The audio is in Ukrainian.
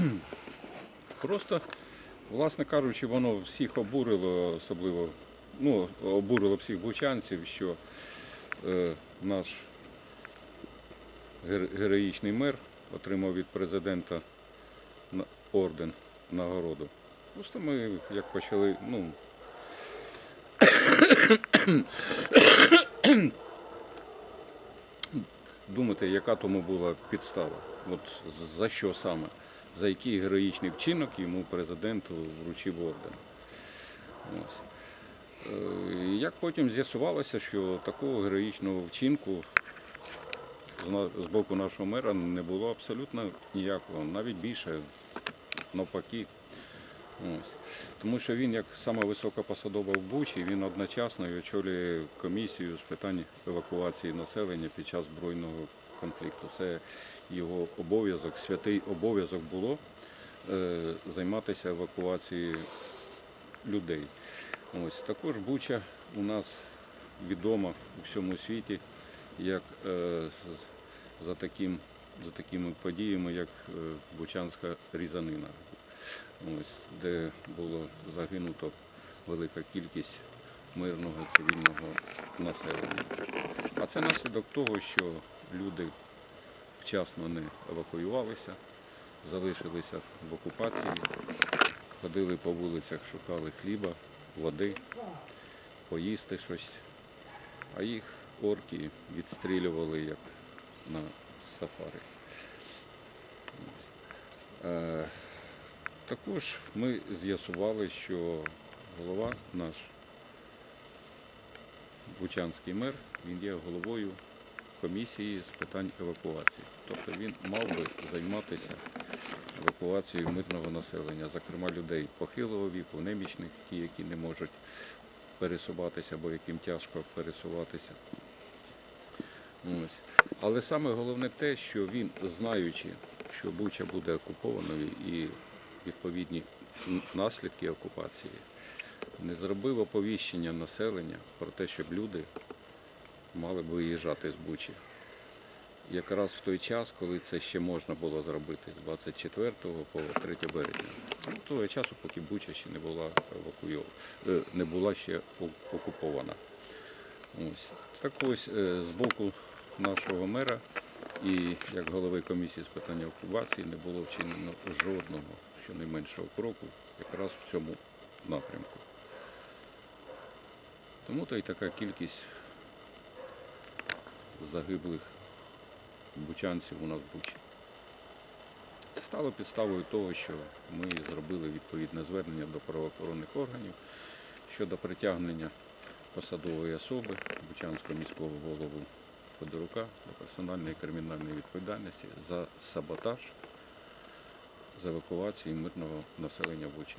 Просто, власне кажучи, воно всіх обурило, особливо ну, обурило всіх бучанців, що е, наш героїчний мер отримав від президента орден нагороду. Просто ми як почали, ну. думати, яка тому була підстава. От за що саме, за який героїчний вчинок йому президент вручив орден. Ось. Е, Як потім з'ясувалося, що такого героїчного вчинку з боку нашого мера не було абсолютно ніякого, навіть більше навпаки. Ось. Тому що він, як сама висока посадова в Бучі, він одночасно очолює комісію з питань евакуації населення під час збройного конфлікту. Це його обов'язок, святий обов'язок було е, займатися евакуацією людей. Ось також Буча у нас відома у всьому світі як е, за, таким, за такими подіями, як е, Бучанська різанина, ось, де було загинуто велика кількість мирного цивільного населення. А це наслідок того, що люди вчасно не евакуювалися, залишилися в окупації, ходили по вулицях, шукали хліба, води, поїсти щось, а їх орки відстрілювали як на сафари. Також ми з'ясували, що голова наш Бучанський мер, він є головою комісії з питань евакуації. Тобто він мав би займатися евакуацією мирного населення, зокрема людей похилого віку, немічних, ті, які не можуть пересуватися або яким тяжко пересуватися. Ось. Але саме головне те, що він, знаючи, що Буча буде окупованою і відповідні наслідки окупації, не зробив оповіщення населення про те, щоб люди мали б виїжджати з Бучі. Якраз в той час, коли це ще можна було зробити, з 24 по 3 березня. Ну, того часу, поки Буча ще не була евакуйована, не була ще окупована. Ось. Так ось е, з боку нашого мера і як голови комісії з питань евакуації не було вчинено жодного щонайменшого кроку якраз в цьому напрямку. Тому то й така кількість загиблих бучанців у нас в Бучі. Це стало підставою того, що ми зробили відповідне звернення до правоохоронних органів щодо притягнення посадової особи Бучанського міського голову Федорука до персональної кримінальної відповідальності за саботаж з евакуації мирного населення Бучі.